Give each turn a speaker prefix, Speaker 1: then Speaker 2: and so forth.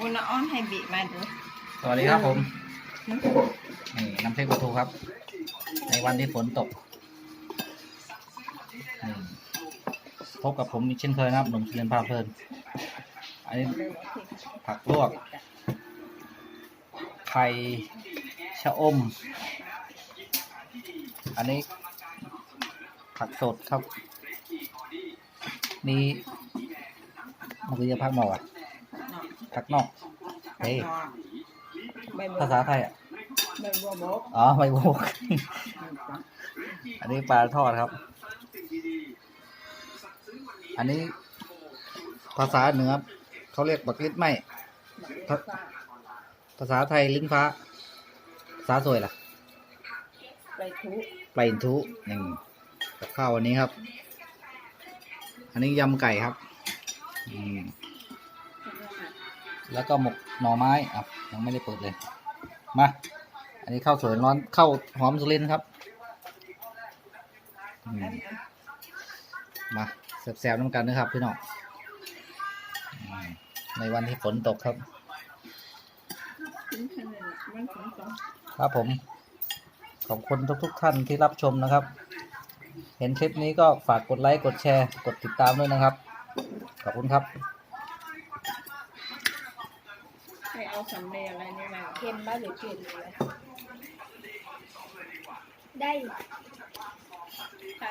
Speaker 1: อุณอ้อนให้บีมาดู
Speaker 2: สวัสดีครับผมนี่น้ำพริกปลาทูครับ ในวันที่ฝนตกนี่พบกับผมอีกเช่นเคยนะครับหนุ่มเรียนพาเพลินอันนี้ผักลวก ไข่ชะอม อันนี้ผักสดครับ นี่มันคือจะพักหนออะ
Speaker 1: เนาะ
Speaker 2: ผักนอกเฮ้ย
Speaker 1: ใบบัว
Speaker 2: ภาษาไทยอะ
Speaker 1: ใบบัวบก
Speaker 2: อ๋อใบโบกอันนี้ปลาทอดครับ อันนี้ภาษาเหนือเขาเรียกบักลิ้นไหมครับภาษาไทยลิ้นฟ้าภาษาสวยล่ะ
Speaker 1: ใบทุ
Speaker 2: ปลาอินทุนี่กับข้าววันนี้ครับ อันนี้ยำไก่ครับ อืม แล้วก็หมกหน่อไม้อะยังไม่ได้เปิดเลย มา อันนี้ข้าวสวยร้อนข้าวหอมสุรินครับมาแซวๆน้ำกันนะครับพี่น้องในวันที่ฝนตกครับ ครับผม ขอบคุณทุกๆท่านที่รับชมนะครับ เห็นคลิปนี้ก็ฝากกดไลค์ กดแชร์ กดติดตามด้วยนะครับ ขอบคุณครับ
Speaker 1: ให้เอาสำเร็จอะไรนี่มา
Speaker 3: เค็มบ้าหรือเผ็ดเลยได้
Speaker 1: ค่ะ